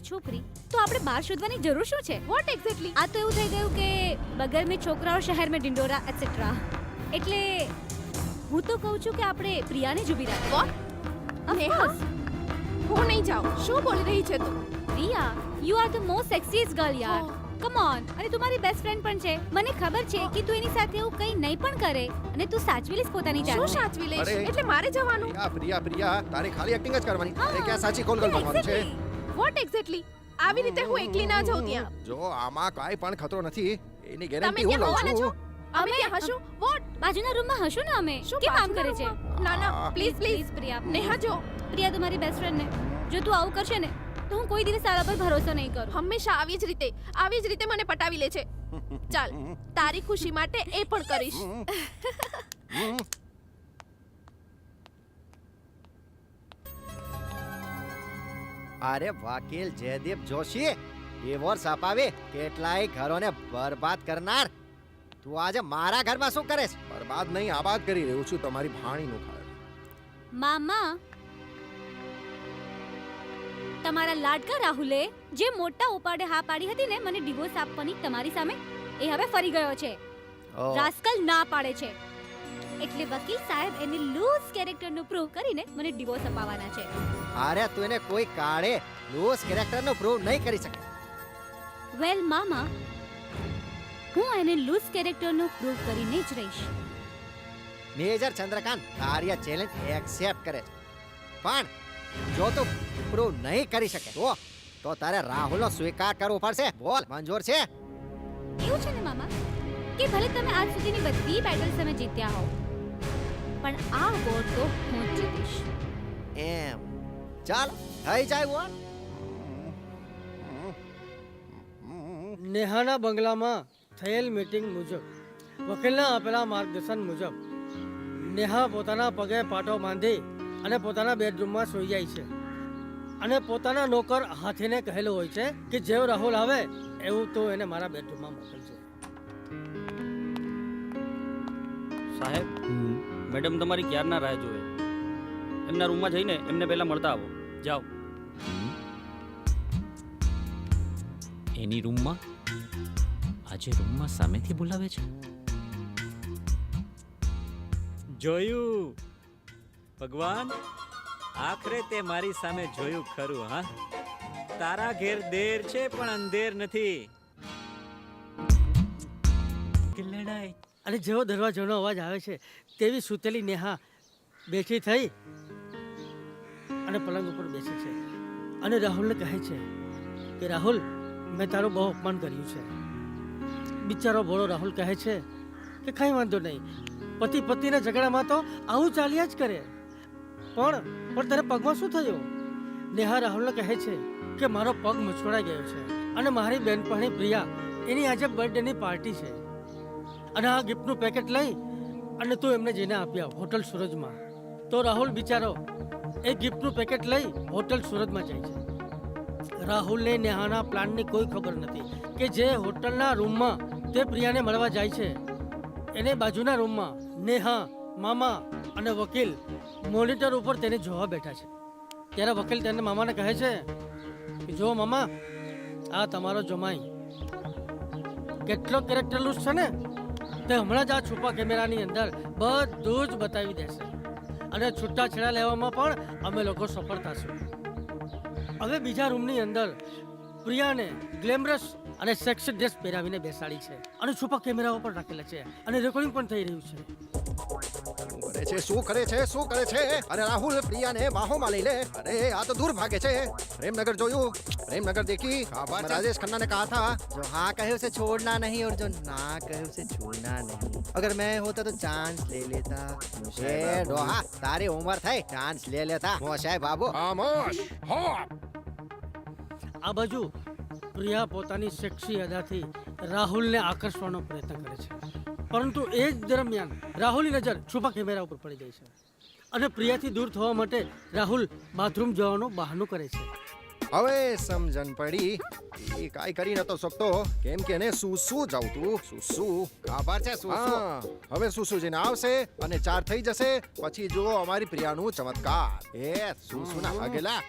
છોકરી તો આપણે બહાર શોધવાની જરૂર શું છે? વોટ એક્ઝેક્ટલી આ તો એવું થઈ ગયું કે બગર મેં છોકરાઓ શહેર મેં ડિંડોરા એટસેટ્રા એટલે હું તો કહું છું કે આપણે પ્રિયાને જ ઊભી વોટ Of હું નહીં જાઉં. શું બોલી રહી છે તું? Priya you are the most sexiest girl યાર. Oh. કમ ઓન અને તું મારી બેસ્ટ ફ્રેન્ડ પણ છે. મને ખબર છે કે તું એની સાથે એવું કંઈ નહીં પણ કરે અને તું સાચવી લઈશ પોતાની શું જાતને. સાચવી લઈશ? એટલે મારે જવાનું? પ્રિયા પ્રિયા પ્રિયા તારે ખાલી એક્ટિંગ જ કરવાની. તારે ક્યાં સાચી કોલ કરવાનું છે. વોટ એક્ઝેક્ટલી આવી રીતે હું એકલી ના જાઉં ત્યાં. જો આમાં કાઈ પણ ખતરો નથી એની ગેરંટી હું લઉં છું? અમે ત્યાં હશું? વોટ બાજુના રૂમમાં હશું ને અમે? શું કે કામ કરે છે? ના ના પ્લીઝ પ્લીઝ પ્રિયા નેહા જો. પ્રિયા તમારી બેસ્ટ ફ્રેન્ડ ને. જો તું આવું કરશે ને તો હું કોઈ દિવસ તારા પર ભરોસો નહીં કરું. હંમેશા આવી જ રીતે આવી જ રીતે મને પટાવી લે છે. ચાલ તારી ખુશી માટે એ પણ કરીશ. અરે વકીલ જયદીપ જોશી ડિવોર્સ અપાવી કેટલાય ઘરોને બરબાદ કરનાર. તું આજે મારા ઘરમાં શું કરે છે? બરબાદ નહીં આબાદ કરી રહ્યો છું તમારી ભાણીનું ઘર મામા તમારા લાડકા રાહુલે જે મોટા ઉપાડે હા પાડી હતી ને મને ડિવોર્સ આપવાની તમારી સામે એ હવે ફરી ગયો છે. રાસ્કલ ના પાડે છે. એટલે વકીલ સાહેબ એને લૂઝ કેરેક્ટરનું પ્રૂવ કરીને મને ડિવોર્સ અપાવવાના છે. અરે તું એને કોઈ કાળે લૂઝ કેરેક્ટરનો પ્રૂવ નહીં કરી શકે. વેલ મામા હું એને લૂઝ કેરેક્ટરનું પ્રૂવ કરીને જ રહીશ. મેજર ચંદ્રકાંત તારી આ ચેલેન્જ એક્સેપ્ટ કરે છે. પણ જો તું પ્રૂવ નહીં કરી શકે તો તો તારે રાહુલનો સ્વીકાર કરવો પડશે. બોલ મંજૂર છે? એવું છે ને મામા કે ભલે તમે આજ સુધીની બધી બેટલ્સ તમે જીત્યા હો પણ આ વોર તો હું જીતીશ. એમ. ચાલ થઈ જાય બોલ નેહાના બંગલામાં થયેલ મીટિંગ મુજબ વકીલના આપેલા માર્ગદર્શન મુજબ નેહા પોતાના પગે પાટો બાંધી અને પોતાના બેડરૂમમાં સૂઈ જાય છે. અને પોતાના નોકર હાથીને કહેલું હોય છે કે જેવો રાહુલ આવે એવું તો એને મારા બેડરૂમમાં મોકલશે સાહેબ મેડમ તમારી ક્યારના રાહ જોવે? એમના રૂમમાં જઈને એમને પહેલા મળતા આવો. જાઓ. એની રૂમમાં આજે રૂમમાં સામેથી બોલાવે છે? જોયું. ભગવાન આખરે તે મારી સામે જોયું ખરું હા? તારા ઘેર દેર છે પણ અંધેર નથી. કે લડાઈ અને જેવો દરવાજાનો અવાજ આવે છે, તેવી સૂતેલી નેહા બેઠી થઈ અને પલંગ ઉપર બેસે છે. અને રાહુલને કહે છે કે, રાહુલ, મેં તારું બહુ અપમાન કર્યું છે. બિચારો ભોળો રાહુલ કહે છે કે, કંઈ વાંધો નહીં. પતિ પતિના ઝઘડામાં તો આવું ચાલ્યા જ કરે. પણ પણ તારે પગમાં શું થયું? નેહા રાહુલને કહે છે કે, મારો પગ મચોડાઈ ગયો છે અને મારી બેનપણી પ્રિયા એની આજે બર્થડેની પાર્ટી છે. અને આ ગિફ્ટનું પેકેટ લઈ અને તું એમને જઈને આપ્યા હોટલ સુરજમાં. તો રાહુલ બિચારો એ ગિફ્ટનું પેકેટ લઈ હોટલ સુરજમાં જાય છે. રાહુલને નેહાના પ્લાનની કોઈ ખબર નથી કે જે હોટલના રૂમમાં તે પ્રિયાને મળવા જાય છે. એને બાજુના રૂમમાં નેહા, મામા અને વકીલ મોનિટર ઉપર તેને જોવા બેઠા છે. ત્યારે વકીલ તેને મામાને કહે છે કે, જો મામા, આ તમારો જમાઈ. કેટલો કેરેક્ટરલુસ છે ને? તે હમણાં જ આ છુપા કેમેરાની અંદર બધું જ બતાવી દેશે. અને છૂટાછેડા લેવામાં પણ અમે લોકો સફળ થશું. હવે બીજા રૂમની અંદર પ્રિયાને ગ્લેમરસ અને સેક્સ ડ્રેસ પહેરાવીને બેસાડી છે. અને છુપા કેમેરાઓ પણ રાખેલા છે. અને રેકોર્ડિંગ પણ થઈ રહ્યું છે. કરે છે શું કરે છે શું કરે છે અરે રાહુલ પ્રિયાને બાહોમાં લઈ લે અરે આ તો દૂર ભાગે છે પ્રેમનગર જોયું પ્રેમનગર દેખી ખબર છે? રાજેશ खन्ना ने कहा था जो हाँ कहे उसे छोड़ना नहीं और जो ना कहे उसे छोड़ना नहीं अगर मैं होता तो चांस ले लेता ए डोहा तारी उम्र થઈ ચાન્સ લે લેતા મોશાય બાબુ खामोश हो આ બાજુ પ્રિયા પોતાની સેક્સી અદાથી રાહુલને આકર્ષવાનો પ્રયત્ન કરે છે પરંતુ એ જ દરમિયાન રાહુલની નજર છુપા કેમેરા ઉપર પડી જાય છે. અને પ્રિયાથી દૂર થવા માટે રાહુલ બાથરૂમ જવાનું બહાનું કરે છે. હવે સમજણ પડી. એ કાંઈ કરી નતો શકતો. કેમ કે એને સુસુ જાવતું સુસુ. ખબર છે શું શું હા હવે સુસુ જઈને આવશે અને ચાર થઈ જશે. પછી જો અમારી પ્રિયાનું ચમત્કાર. એ શું શું ના ભાગેલા.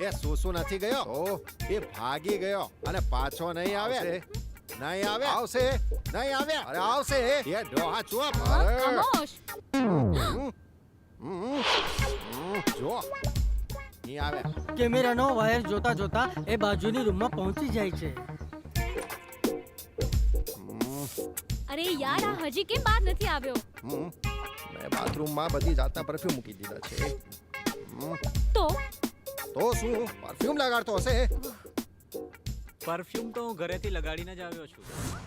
એ શું શું નથી ગયો. તો એ ભાગી ગયો. અને પાછો નહીં આવે. નહીં આવે. આવશે. નહીં આવે. અરે આવશે. એ ડોહા ચૂપ. હમ. જો. નહીં આવે. કેમેરાનો વાયર જોતા જોતા એ બાજુની રૂમમાં પહોંચી જાય છે. અરે યાર આ હજી કેમ બહાર નથી આવ્યો? મેં બાથરૂમમાં બધી જાતના પરફ્યુમ મૂકી દીધા છે. તો? તો શું? પરફ્યુમ લગાડતો હશે? પરફ્યુમ તો હું ઘરેથી લગાડીને જ આવ્યો છું.